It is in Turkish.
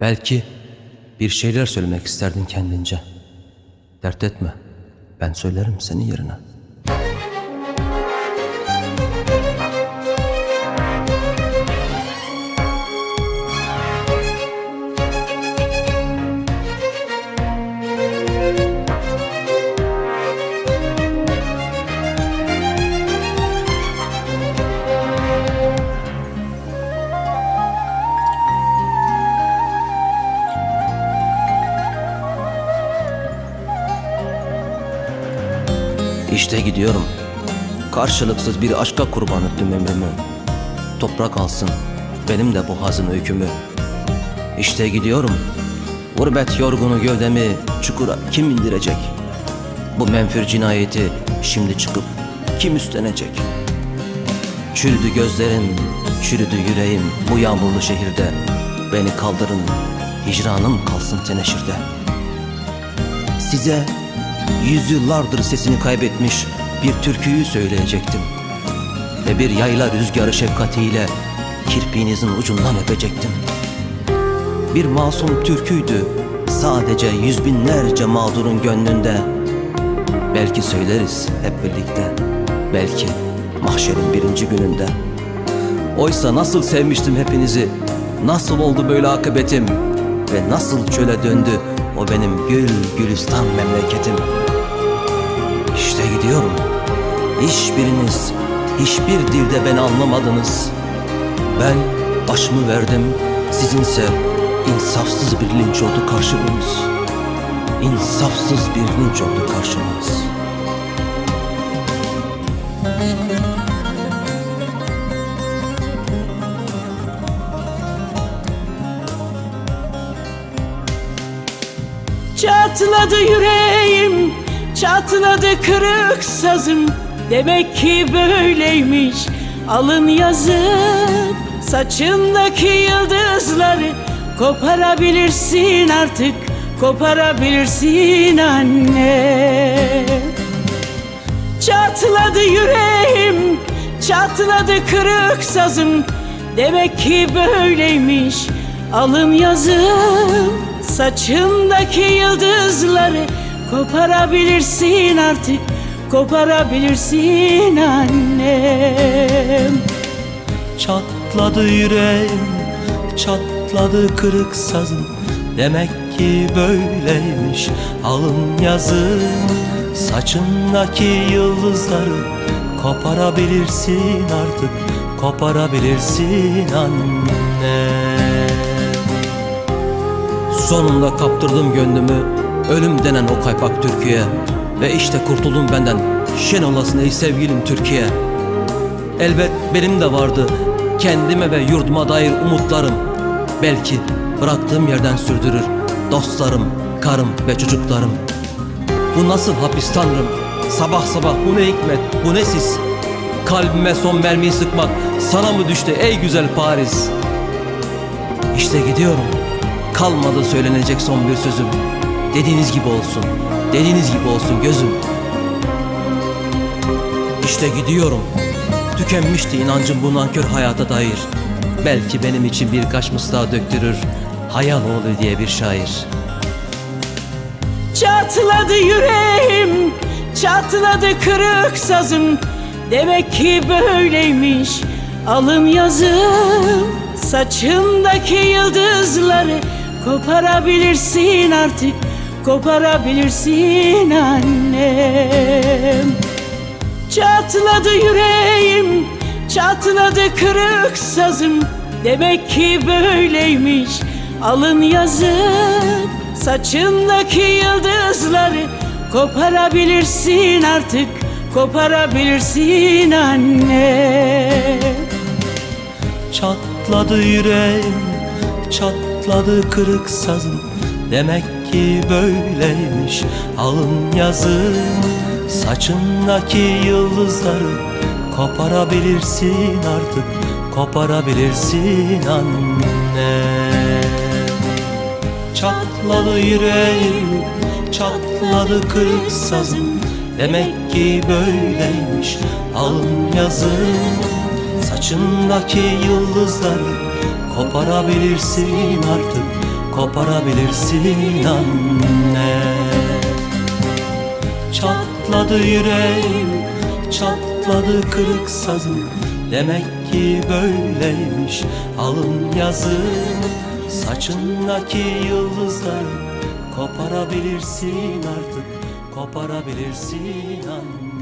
Belki bir şeyler söylemek isterdin kendince. Dert etme. Ben söylerim senin yerine. İşte gidiyorum. Karşılıksız bir aşka kurban ettim ömrümü. Toprak alsın benim de bu hazın öykümü. İşte gidiyorum. Gurbet yorgunu gövdemi çukura kim indirecek? Bu menfur cinayeti şimdi çıkıp kim üstlenecek? Çürüdü gözlerim, çürüdü yüreğim bu yağmurlu şehirde. Beni kaldırın, hicranım kalsın teneşirde. Size yüzyıllardır sesini kaybetmiş bir türküyü söyleyecektim. Ve bir yayla rüzgarı şefkatiyle kirpiğinizin ucundan öpecektim. Bir masum türküydü sadece yüz binlerce mağdurun gönlünde. Belki söyleriz hep birlikte, belki mahşerin birinci gününde. Oysa nasıl sevmiştim hepinizi, nasıl oldu böyle akıbetim ve nasıl çöle döndü o benim gül gülistan memleketim. İşte gidiyorum. Hiçbiriniz, hiçbir dilde beni anlamadınız. Ben başımı verdim, sizinse insafsız bir linç oldu karşılığınız. İnsafsız bir linç oldu karşılığınız. Çatladı yüreğim, çatladı kırık sazım. Demek ki böyleymiş. Alın yazım Saçındaki yıldızları. Koparabilirsin artık Koparabilirsin anne. Çatladı yüreğim, çatladı kırık sazım. Demek ki böyleymiş. Alın yazım Saçındaki yıldızları koparabilirsin artık Koparabilirsin annem. Çatladı yüreğim, çatladı kırık sazım. Demek ki böyleymiş alın yazım Saçındaki yıldızları koparabilirsin artık Koparabilirsin anne Sonunda kaptırdım gönlümü Ölüm denen o kaypak Türkiye Ve işte kurtuldum benden. Şen olasın ey sevgilim Türkiye. Elbet benim de vardı Kendime ve yurduma dair umutlarım. Belki bıraktığım yerden sürdürür Dostlarım, karım ve çocuklarım. Bu nasıl hapis tanrım Sabah sabah bu ne hikmet bu ne sis? Kalbime son mermiyi sıkmak Sana mı düştü ey güzel Paris? İşte gidiyorum Kalmadı söylenecek son bir sözüm. Dediğiniz gibi olsun Dediğiniz gibi olsun gözüm. İşte gidiyorum. Tükenmişti inancım bu nankör hayata dair. Belki benim için birkaç mısra döktürür Hayal oğlu diye bir şair. Çatladı yüreğim, çatladı kırık sazım. Demek ki böyleymiş alın yazım Saçındaki yıldızları koparabilirsin artık Koparabilirsin annem. Çatladı yüreğim, çatladı kırık sazım. Demek ki böyleymiş alın yazım Saçındaki yıldızları. Koparabilirsin artık Koparabilirsin anne Çatladı yüreğim, çatladı kırık sazım Demek ki böyleymiş alın yazım Saçındaki yıldızları koparabilirsin artık Koparabilirsin anne. Çatladı yüreğim, çatladı kırık sazım Demek ki böyleymiş alın yazım Saçındaki yıldızları koparabilirsin artık koparabilirsin anne. Çatladı yüreğim, çatladı kırık sazım. Demek ki böyleymiş alın yazım Saçındaki yıldızları koparabilirsin artık Koparabilirsin anne